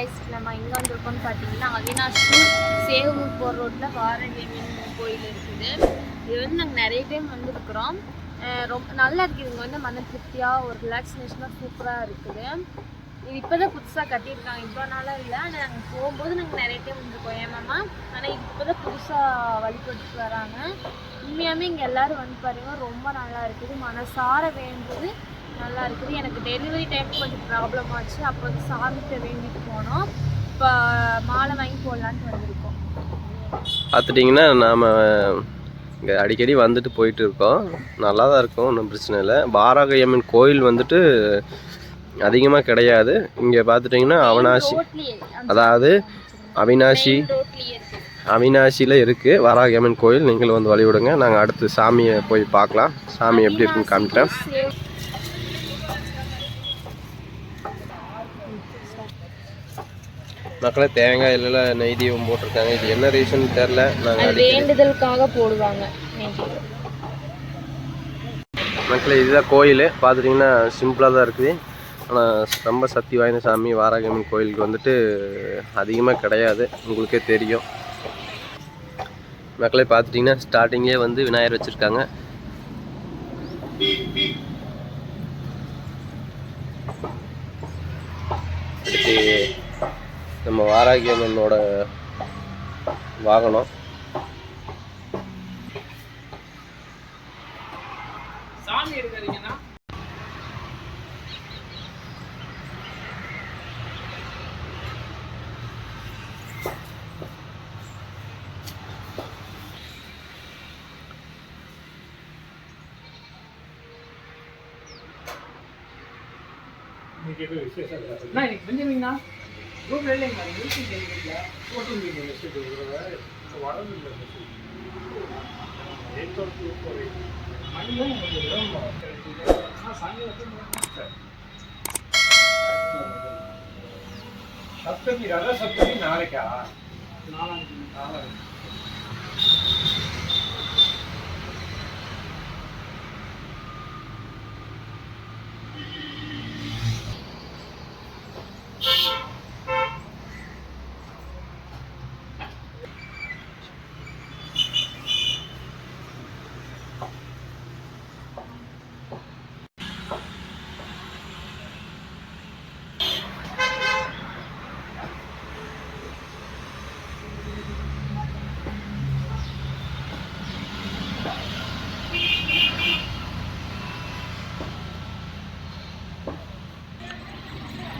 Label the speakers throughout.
Speaker 1: Guys நம்ம எங்கே வந்திருக்கோம்னு பார்த்தீங்கன்னா அவினாஷ் சேவூர் போகிற ரோட்டில் வாரகேமின் கோயில் இருக்குது. இது வந்து நாங்கள் நிறைய டைம் வந்திருக்கிறோம். ரொம்ப நல்லா இருக்குது இங்கே வந்து மன திருப்தியாக ஒரு ரிலாக்ஸேஷனாக சூப்பராக இருக்குது. இது இப்போ தான் புதுசாக கட்டியிருக்காங்க. இவ்வளோ நாளாக இல்லை. ஆனால் நாங்கள் போகும்போது நாங்கள் நிறைய டைம் வந்திருக்கோம். ஏமாமா ஆனால் இப்போ தான் புதுசாக வழிபட்டு வராங்க. உண்மையாகவே இங்கே எல்லோரும் வந்து பாருங்க ரொம்ப நல்லா இருக்குது. மனசார வேண்டது. நல்லா இருக்குது எனக்கு டெலிவரி டைம் கொஞ்சம் ப்ராப்ளம் ஆச்சு. அப்போ வந்து சாமிகிட்ட வேண்டிட்டு போனோம். இப்போ மாலை வாங்கி போடலான்ட்டு வந்திருக்கோம்.
Speaker 2: பார்த்துட்டிங்கன்னா நாம் இங்கே அடிக்கடி வந்துட்டு போயிட்டு இருக்கோம். நல்லா தான் இருக்கும். ஒன்றும் பிரச்சனை இல்லை. பாராகையம்மன் கோயில் வந்துட்டு அதிகமாக கிடையாது. இங்கே பார்த்துட்டிங்கன்னா அவனாசி அதாவது அவினாசி அவினாசியில் இருக்குது வராகியம்மன் கோயில். நீங்களும் வந்து வழிவிடுங்க. நாங்கள் அடுத்து சாமியை போய் பார்க்கலாம். சாமி எப்படி இருக்குன்னு காமிட்டேன் மக்களே தேங்காய் இல்லைல்ல நெய் தீபம் போட்டிருக்காங்க. இது என்ன ரீசன் தெரில நாங்கள்
Speaker 1: வேண்டுதலுக்காக போடுவாங்க.
Speaker 2: மக்களே இதுதான் கோயில். பார்த்துட்டிங்கன்னா சிம்பிளாக தான் இருக்குது. ஆனால் ரொம்ப சக்தி வாய்ந்த சாமி வாராகம்மன் கோயிலுக்கு வந்துட்டு அதிகமாக கிடையாது. உங்களுக்கே தெரியும். மக்களே பார்த்துட்டிங்கன்னா ஸ்டார்டிங்லேயே வந்து விநாயகர் வச்சுருக்காங்க. அடுத்து நம்ம வாராகியம்மனோட வாகனம்
Speaker 3: அண்ணா, இன்னைக்கு செஞ்சிருவீங்கண்ணா? ரூம்ல இல்லைங்களா? வீட்டுக்கு செஞ்சிருக்கீங்களா? மணிதான் எனக்கு வேணும். ஆ, சாயங்காலம் எத்தனை மணிக்கு?
Speaker 4: சப்தமி ரத சப்தமி நாளைக்கா
Speaker 3: நாலாம் தேதி.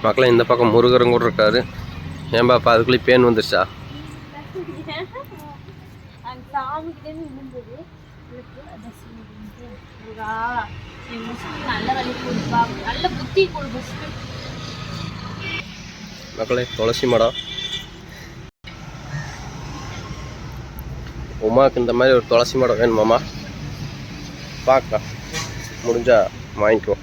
Speaker 2: மக்களே இந்த பக்கம் முருகரும் கூட இருக்காரு. ஏன்பாப்பா அதுக்குள்ளேயே பேன் வந்துருச்சா? மக்களே துளசி மடம் உமாக்கு இந்த மாதிரி ஒரு துளசி மடம் வேணுமாம்மா? பார்க்கலாம் முடிஞ்சா வாங்கிக்கோ.